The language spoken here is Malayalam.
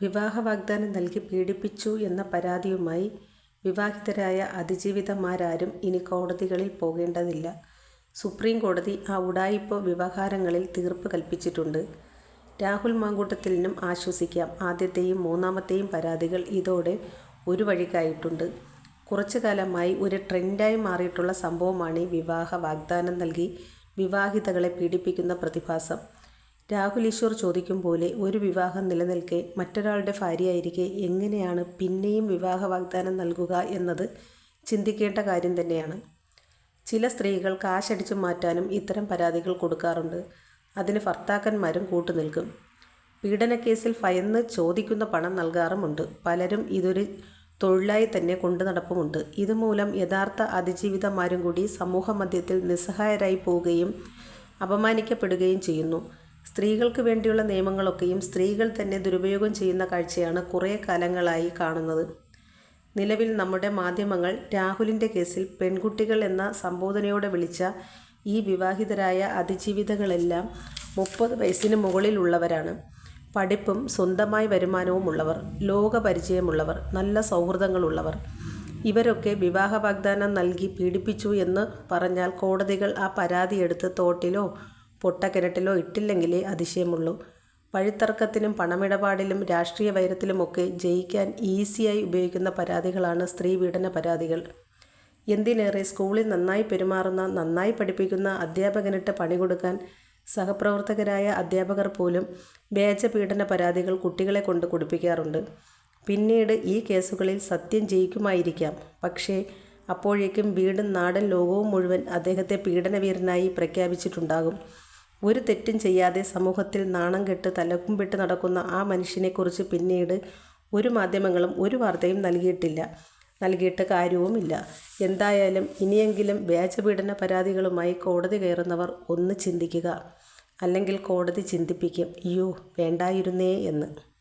വിവാഹ വാഗ്ദാനം നൽകി പീഡിപ്പിച്ചു എന്ന പരാതിയുമായി വിവാഹിതരായ അതിജീവിതമാരാരും ഇനി കോടതികളിൽ പോകേണ്ടതില്ല. സുപ്രീം കോടതി ആ ഉഡായിപ്പ് വ്യവഹാരങ്ങളിൽ തീർപ്പ് കൽപ്പിച്ചിട്ടുണ്ട്. രാഹുൽ മാങ്കൂട്ടത്തിലിനും ആശ്വസിക്കാം. ആദ്യത്തെയും മൂന്നാമത്തെയും പരാതികൾ ഇതോടെ ഒരു വഴിക്കായിട്ടുണ്ട്. കുറച്ചു കാലമായി ഒരു ട്രെൻഡായി മാറിയിട്ടുള്ള സംഭവമാണ് വിവാഹ വാഗ്ദാനം നൽകി വിവാഹിതകളെ പീഡിപ്പിക്കുന്ന പ്രതിഭാസം. രാഹുൽ ഈശ്വർ ചോദിക്കും പോലെ ഒരു വിവാഹം നിലനിൽക്കെ മറ്റൊരാളുടെ ഭാര്യയായിരിക്കെ എങ്ങനെയാണ് പിന്നെയും വിവാഹ വാഗ്ദാനം നൽകുക എന്നത് ചിന്തിക്കേണ്ട കാര്യം തന്നെയാണ്. ചില സ്ത്രീകൾ കാശടിച്ചു മാറ്റാനും ഇത്തരം പരാതികൾ കൊടുക്കാറുണ്ട്. അതിന് ഭർത്താക്കന്മാരും കൂട്ടുനിൽക്കും. പീഡനക്കേസിൽ ഭയന്ന് ചോദിക്കുന്ന പണം നൽകാറുമുണ്ട്. പലരും ഇതൊരു തൊഴിലായി തന്നെ കൊണ്ടു നടപ്പുമുണ്ട് ഇതുമൂലം യഥാർത്ഥ അതിജീവിതമാരും കൂടി സമൂഹ മധ്യത്തിൽ നിസ്സഹായരായി പോവുകയും അപമാനിക്കപ്പെടുകയും ചെയ്യുന്നു. സ്ത്രീകൾക്ക് വേണ്ടിയുള്ള നിയമങ്ങളൊക്കെയും സ്ത്രീകൾ തന്നെ ദുരുപയോഗം ചെയ്യുന്ന കാഴ്ചയാണ് കുറേ കാലങ്ങളായി കാണുന്നത്. നിലവിൽ നമ്മുടെ മാധ്യമങ്ങൾ രാഹുലിന്റെ കേസിൽ പെൺകുട്ടികൾ എന്ന സംബോധനയോടെ വിളിച്ച ഈ വിവാഹിതരായ അതിജീവിതകളെല്ലാം മുപ്പത് വയസ്സിന് മുകളിലുള്ളവരാണ്. പഠിപ്പും സ്വന്തമായി വരുമാനവും ഉള്ളവർ ലോകപരിചയമുള്ളവർ, നല്ല സൗഹൃദങ്ങളുള്ളവർ. ഇവരൊക്കെ വിവാഹ വാഗ്ദാനം നൽകി പീഡിപ്പിച്ചു എന്ന് പറഞ്ഞാൽ കോടതികൾ ആ പരാതിയെടുത്ത് തോട്ടിലോ പൊട്ടക്കിണറ്റിലോ ഇട്ടില്ലെങ്കിലേ അതിശയമുള്ളൂ. വഴിത്തർക്കത്തിനും പണമിടപാടിലും രാഷ്ട്രീയ വൈരത്തിലുമൊക്കെ ജയിക്കാൻ ഈസിയായി ഉപയോഗിക്കുന്ന പരാതികളാണ് സ്ത്രീ പീഡന പരാതികൾ. എന്തിനേറെ സ്കൂളിൽ നന്നായി പെരുമാറുന്ന, നന്നായി പഠിപ്പിക്കുന്ന അധ്യാപകനിട്ട് പണി കൊടുക്കാൻ സഹപ്രവർത്തകരായ അധ്യാപകർ പോലും വ്യാജപീഡന പരാതികൾ കുട്ടികളെ കൊണ്ട് കുടിപ്പിക്കാറുണ്ട് പിന്നീട് ഈ കേസുകളിൽ സത്യം ജയിക്കുമായിരിക്കാം. പക്ഷേ അപ്പോഴേക്കും വീടും നാടൻ ലോകവും മുഴുവൻ അദ്ദേഹത്തെ പീഡനവീരനായി പ്രഖ്യാപിച്ചിട്ടുണ്ടാകും. ഒരു തെറ്റും ചെയ്യാതെ സമൂഹത്തിൽ നാണം കെട്ട് തലകുമ്പിട്ട് നടക്കുന്ന ആ മനുഷ്യനെക്കുറിച്ച് പിന്നീട് ഒരു മാധ്യമങ്ങളും ഒരു വാർത്തയും നൽകിയിട്ടില്ല. നൽകിയിട്ട് കാര്യവുമില്ല. എന്തായാലും ഇനിയെങ്കിലും വ്യാജപീഡന പരാതികളുമായി കോടതി കയറുന്നവർ ഒന്ന് ചിന്തിക്കുക. അല്ലെങ്കിൽ കോടതി ചിന്തിപ്പിക്കും യോ വേണ്ടായിരുന്നേ" എന്ന്.